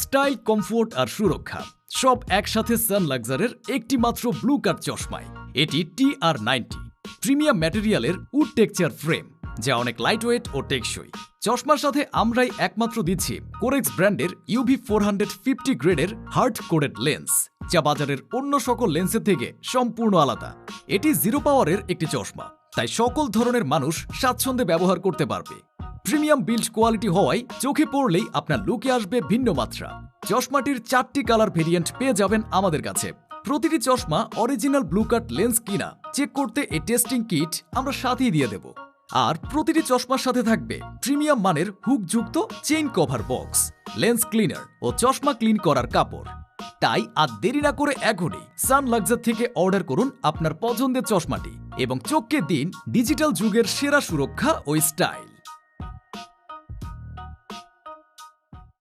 Style, comfort আর সুরক্ষা। সব একসাথে সান লাক্সারের একটি মাত্র ব্লু কাট চশমায়। এটি টি আর নাইনটি, প্রিমিয়াম ম্যাটেরিয়ালের উড টেক্সচার ফ্রেম, যা অনেক লাইটওয়েট ও টেকসই। চশমার সাথে আমরাই একমাত্র দিচ্ছি কোরেক্স ব্র্যান্ডের ইউভি ফোর হান্ড্রেড ফিফটি গ্রেডের হার্ড কোডেড লেন্স, যা বাজারের অন্য সকল লেন্সের থেকে সম্পূর্ণ আলাদা। এটি জিরো পাওয়ারের একটি চশমা, তাই সকল ধরনের মানুষ স্বাচ্ছন্দ্যে ব্যবহার করতে পারবে। প্রিমিয়াম বিল্ড কোয়ালিটি হওয়ায় চোখে পড়লেই আপনার লুকে আসবে ভিন্ন মাত্রা। চশমাটির চারটি কালার ভেরিয়েন্ট পেয়ে যাবেন আমাদের কাছে। প্রতিটি চশমা অরিজিনাল ব্লু কাট লেন্স কিনা চেক করতে এই টেস্টিং কিট আমরা সাথেই দিয়ে দেব। আর প্রতিটি চশমার সাথে থাকবে প্রিমিয়াম মানের হুকযুক্ত chain cover box, lens cleaner ও চশমা ক্লিন করার কাপড়। তাই আর দেরি না করে এখনই সান লাক্সার থেকে অর্ডার করুন আপনার পছন্দের চশমাটি এবং চোখকে দিন ডিজিটাল যুগের সেরা সুরক্ষা ও স্টাইল।